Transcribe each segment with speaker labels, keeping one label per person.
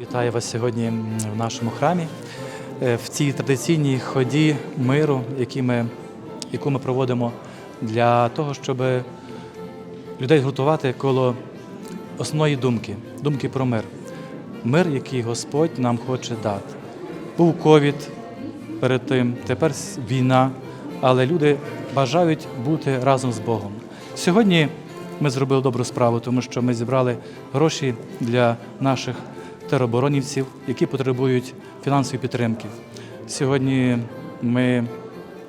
Speaker 1: Вітаю вас сьогодні в нашому храмі е, в цій традиційній ході миру, які ми, яку ми проводимо для того, щоб людей згуртувати коло основної думки, думки про мир. Мир, який Господь нам хоче дати. Був ковід перед тим, тепер війна, але люди бажають бути разом з Богом. Сьогодні ми зробили добру справу, тому що ми зібрали гроші для наших тероборонівців, які потребують фінансової підтримки. Сьогодні ми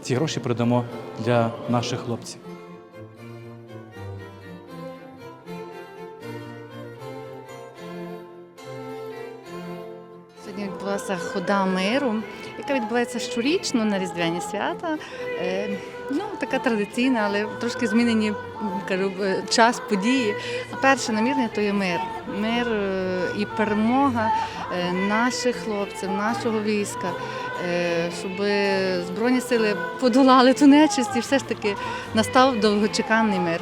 Speaker 1: ці гроші передамо для наших хлопців.
Speaker 2: Сьогодні відбулася хода миру, яка відбувається щорічно на Різдвяні свята. Е, ну, така традиційна, але трошки змінені кажу, е, час, події. Перше намірне то є мир. Мир е, і перемога наших хлопців, нашого війська, щоб Збройні сили подолали ту нечисть і все ж таки настав довгочеканий мир.